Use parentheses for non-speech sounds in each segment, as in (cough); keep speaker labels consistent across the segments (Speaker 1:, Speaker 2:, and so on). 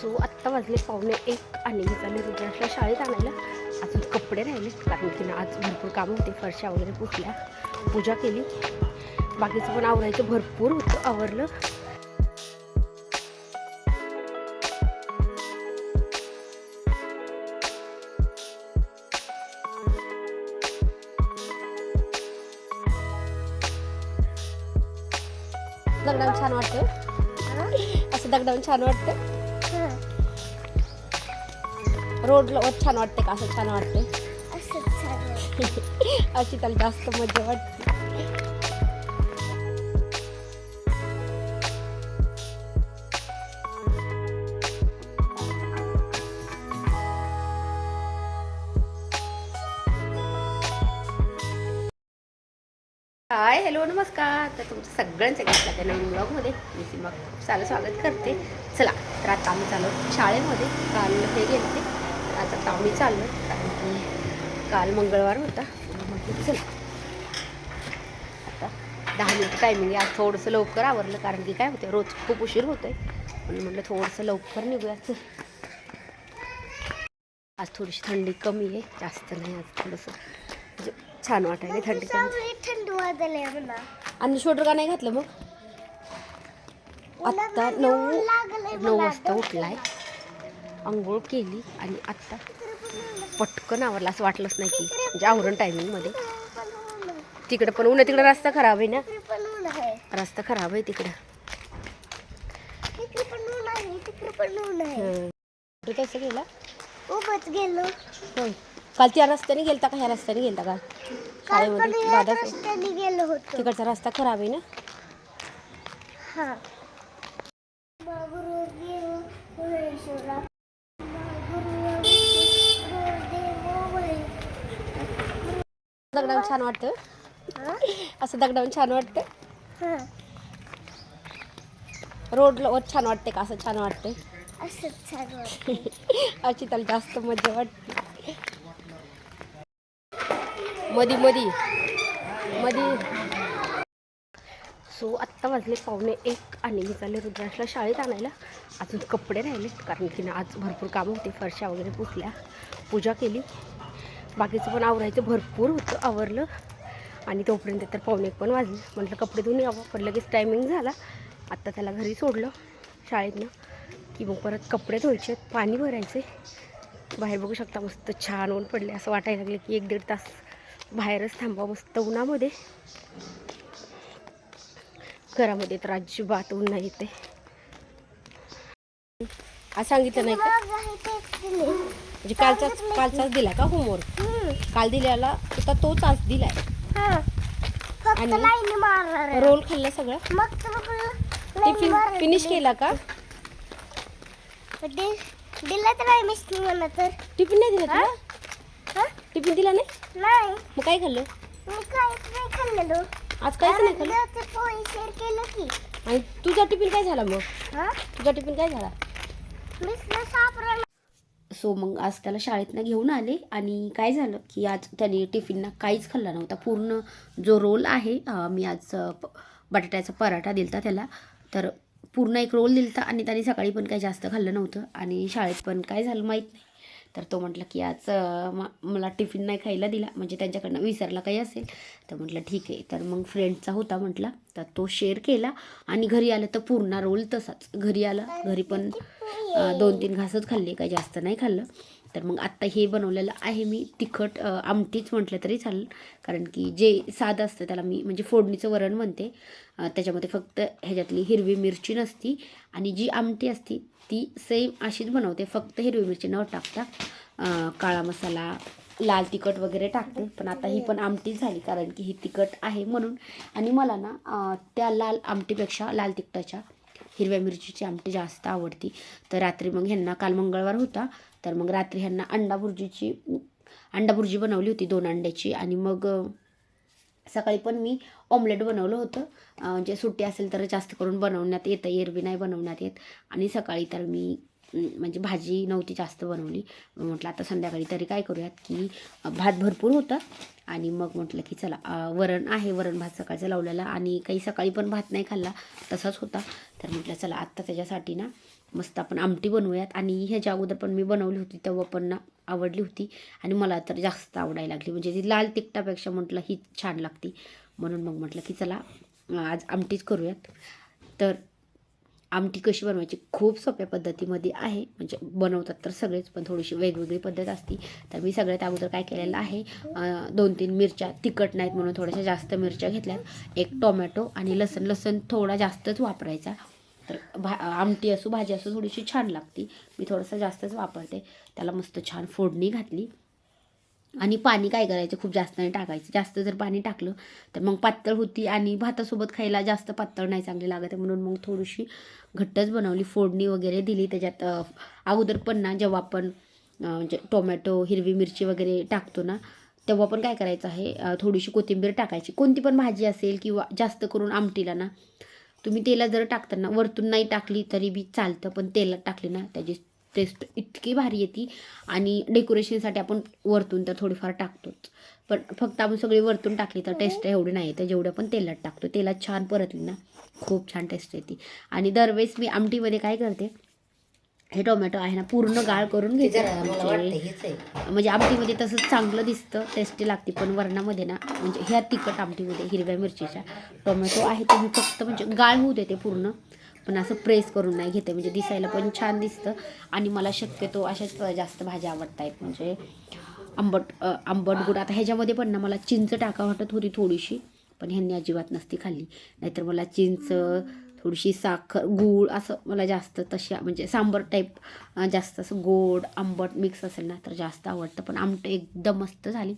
Speaker 1: So आत्ता वाजले पावणे एक आणि मी चालले रुद्राशला शाळेत आणायला अजून कपडे राहिले कारण की ना आज भरपूर काम होते फरशा वगैरे पुसल्या पूजा केली. बाकीचं पण आवरायचं भरपूर होतं आवरलं. दगडावून छान वाटतं असं दगडावून छान वाटतं रोडला छान वाटते का? असं छान वाटते अशी त्याला जास्त मजा वाटते. हाय हॅलो नमस्कार. तर तुमचं सगळ्यांचं घेतलं त्या नवीन ब्लॉगमध्ये मी सीमा खूप सारं स्वागत करते. चला तर आता आम्ही चाललो शाळेमध्ये. काल हे गेले आता आम्ही चाललो कारण की काल मंगळवार होता. म्हटलं चला. आता दहा मिनिट टायमिंग आज थोडंसं लवकर आवरलं. कारण की काय होतं रोज खूप उशीर होतोय. म्हणून म्हटलं थोडंसं लवकर निघूया. चल. आज थोडीशी थंडी कमी आहे. जास्त नाही आज थोडंसं. म्हणजे छान वाटायला थंडी. कमी
Speaker 2: थंड वाजले
Speaker 1: आणि शोल्डर का नाही घातलं मग? आत्ता नऊ नऊ वाजता उठलाय. आंघोळ केली आणि आत्ता पटकन आवरला. असं वाटलंच नाही की म्हणजे आवरण टायमिंगमध्ये तिकडं पण ऊन आहे, तिकडं रस्ता खराब आहे ना? रस्ता खराब आहे तिकडं. कसं गेला
Speaker 2: उभच गेलो
Speaker 1: काल त्या रस्त्याने गेलता का? ह्या रस्त्याने गेलता का शाळेमध्ये दादा
Speaker 2: गेलो होतो.
Speaker 1: तिकडचा रस्ता खराब आहे ना?
Speaker 2: हा.
Speaker 1: दगडावून छान वाटतं? असं दगडावून छान वाटतं.
Speaker 2: हा.
Speaker 1: रोडला वर छान वाटते का? असं छान वाटते
Speaker 2: असंच छान वाटतं. (laughs)
Speaker 1: अशी त्याला जास्त मजा वाटते. मधी मधी. मधी. सो आत्ता वाजले पावणे एक आणि मी चालले रुद्राशला शाळेत आणायला. अजून कपडे राहिले कारण की ना आज भरपूर कामं होते फरशा वगैरे पुसल्या. पूजा केली. बाकीचं पण आवरायचं भरपूर होतं आवरलं. आणि तोपर्यंत तर पाहुणे एक पण वाजले. म्हटलं कपडे धुवून यावं पण लगेच टायमिंग झाला. आत्ता त्याला घरी सोडलं शाळेतनं. की मग परत कपडे धुवायचे पाणी भरायचे. बाहेर बघू शकता मस्त छान ऊन पडले असं वाटायला लागले की एक दीड तास बाहेरच थांबा मस्त उन्हामध्ये. घरामध्ये तर अजिबात ऊन नाही येते आज सांगितलं नाही का? म्हणजे कालचाच कालचाच दिला का होमवर्क. काल दिलेला होता तोच आज दिलाय.
Speaker 2: हा. फक्त
Speaker 1: आणि?
Speaker 2: लाईन मारणार.
Speaker 1: रोल खाल्ला सगळं?
Speaker 2: मग तर मग लाईन
Speaker 1: टिफिन. फिनिश केला का?
Speaker 2: दि- दिला तर नाही मिस मला तर.
Speaker 1: टिफिन नाही दिला तुला?
Speaker 2: हा?
Speaker 1: टिफिन दिला नाही?
Speaker 2: नाही.
Speaker 1: मग काय खाल्लं?
Speaker 2: मी काहीच नाही खाल्लेलो.
Speaker 1: आज काहीच नाही खाल्लं?
Speaker 2: ते पोळी शेअर केलं की.
Speaker 1: आणि तुझा टिफिन काय झाला मग?
Speaker 2: हा?
Speaker 1: तुझा टिफिन काय झाला?
Speaker 2: मिसला सापडला.
Speaker 1: सो मग आज त्याला शाळेतनं घेऊन आले आणि काय झालं की आज त्याने टिफिनना काहीच खाल्ला नव्हता. पूर्ण जो रोल आहे मी आज प- बटाट्याचा पराठा दिलता त्याला. तर पूर्ण एक रोल दिलता आणि त्याने सकाळी पण काही जास्त खाल्लं नव्हतं आणि शाळेत पण काय झालं माहीत नाही. तर तो म्हटला की आज मला टिफिन नाही खायला दिला म्हणजे त्यांच्याकडनं विसरला काही असेल. तर म्हटलं ठीक आहे. तर मग फ्रेंडचा होता म्हटला तर तो शेअर केला आणि घरी आलं तर पूर्ण रोल तसाच. घरी आला घरी पण दोन तीन घासच खाल्ले काही जास्त नाही खाल्लं. तर मग आत्ता हे बनवलेलं आहे मी तिखट आमटीच म्हटलं तरी चालेल. कारण की जे साधं असतं त्याला मी म्हणजे फोडणीचं वरण म्हणते. त्याच्यामध्ये फक्त ह्याच्यातली हिरवी मिरची नसती आणि जी आमटी असती ती सेम अशीच बनवते. फक्त हिरवी मिरची न टाकता काळा मसाला लाल तिखट वगैरे टाकते. पण आता ही पण आमटीच झाली कारण की ही तिखट आहे म्हणून. आणि मला ना त्या लाल आमटीपेक्षा लाल तिखटाच्या हिरव्या मिरचीची आमटी जास्त आवडती. तर रात्री मग ह्यांना काल मंगळवार होता. तर मग रात्री ह्यांना अंडा भुर्जीची अंडा भुर्जी बनवली होती दोन अंड्याची. आणि मग सकाळी पण मी ऑमलेट बनवलं होतं. म्हणजे सुट्टी असेल तर जास्त करून बनवण्यात येतं. एरवी नाही बनवण्यात येत. आणि सकाळी तर मी म्हणजे भाजी नव्हती जास्त बनवली. म्हटलं आता संध्याकाळी तरी काय करूयात की भात भरपूर होता. आणि मग म्हटलं की चला वरण आहे. वरण भात सकाळचा लावलेला. आणि काही सकाळी पण भात नाही खाल्ला. तसाच होता. तर म्हटलं चला आत्ता त्याच्यासाठी ना
Speaker 3: मस्त आपण आमटी बनवूयात. आणि ह्याच्या अगोदर पण मी बनवली होती तेव्हा पण ना आवडली होती. आणि मला तर जास्त आवडायला लागली. म्हणजे ती लाल तिखटापेक्षा म्हटलं ही छान लागती. म्हणून मग म्हटलं की चला आज आमटीच करूयात. तर आमटी कशी बनवायची? खूप सोप्या पद्धतीमध्ये आहे. म्हणजे बनवतात तर सगळेच पण थोडीशी वेगवेगळी पद्धत असती. तर मी सगळ्यात अगोदर काय केलेलं आहे दोन तीन मिरच्या तिखट नाहीत म्हणून थोड्याशा जास्त मिरच्या घेतल्यात. एक टोमॅटो आणि लसण. लसण थोडा जास्तच वापरायचा. तर भा आमटी असो भाजी असो थोडीशी छान लागती. मी थोडंसं जास्तच वापरते. त्याला मस्त छान फोडणी घातली. आणि पाणी काय करायचं? खूप जास्त नाही टाकायचं. जास्त जर पाणी टाकलं तर मग पातळ होती आणि भातासोबत खायला जास्त पातळ नाही चांगली लागत. आहे म्हणून मग थोडीशी घट्टच बनवली. फोडणी वगैरे दिली. त्याच्यात अगोदर पण ना जेव्हा आपण म्हणजे टोमॅटो हिरवी मिरची वगैरे टाकतो ना तेव्हा पण काय करायचं आहे? थोडीशी कोथिंबीर टाकायची. कोणती पण भाजी असेल किंवा जास्त करून आमटीला ना तुम्ही तेलात जर टाकताना वरतून नाही टाकली तरी बी चालतं पण तेलात टाकली ना त्याची टेस्ट इतकी भारी येते. आणि डेकोरेशनसाठी आपण वरतून तर थोडीफार टाकतोच. पण फक्त आपण सगळी वरतून टाकली तर टेस्ट एवढी नाही येते जेवढं पण तेलात टाकतो. तेलात छान परतली ना खूप छान टेस्ट येते. आणि दरवेळेस मी आमटीमध्ये काय करते हे टोमॅटो आहे ना पूर्ण गाळ करून
Speaker 1: वाटतं
Speaker 3: म्हणजे
Speaker 1: हेच आहे.
Speaker 3: म्हणजे आमटीमध्ये तसंच चांगलं दिसतं टेस्टी लागते पण वरणामध्ये ना म्हणजे ह्या तिखट आमटीमध्ये हिरव्या मिरचीच्या टोमॅटो आहे ते मी फक्त म्हणजे गाळ होऊ देते पूर्ण. पण असं प्रेस करून नाही घेते म्हणजे दिसायला पण छान दिसतं. आणि मला शक्यतो अशाच जास्त भाज्या आवडत आहेत म्हणजे आंबट आंबट गुड. आता ह्याच्यामध्ये पण ना मला चिंच टाका वाटत होती थोडीशी. पण ह्यांनी अजिबात नसती खाल्ली. नाहीतर मला चिंच थोडीशी साखर गूळ असं मला जास्त तशा म्हणजे सांबर टाईप जास्त असं गोड आंबट मिक्स असेल ना तर जास्त आवडतं. पण आमटं एकदम मस्त झाली.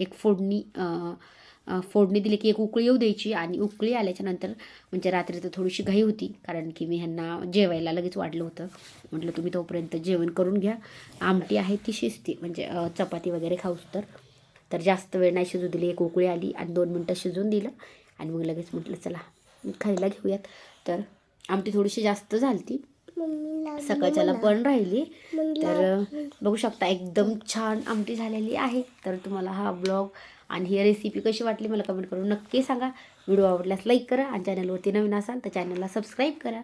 Speaker 3: एक फोडणी फोडणी दिली की एक उकळी येऊ द्यायची आणि उकळी आल्याच्यानंतर म्हणजे रात्री तर थोडीशी घाई होती कारण की मी ह्यांना जेवायला लगेच वाढलं होतं. म्हटलं तुम्ही तोपर्यंत जेवण करून घ्या. आमटी आहे ती शिजते म्हणजे चपाती वगैरे खाऊस तर. तर जास्त वेळ नाही शिजू दिली. एक उकळी आली आणि दोन मिनटं शिजून दिलं आणि मग लगेच म्हटलं चला खायला घेऊयात. तर आमटी थोडीशी जास्त झालती.
Speaker 2: मम्मीला
Speaker 3: सकाळच्याला पण राहिली. तर बघू शकता एकदम छान आमटी झालेली आहे. तर तुम्हाला हा ब्लॉग आणि ही रेसिपी कशी वाटली मला कमेंट करून नक्की सांगा. व्हिडिओ आवडल्यास लाईक करा आणि चॅनलवरती नवीन असाल तर चॅनलला सबस्क्राईब करा.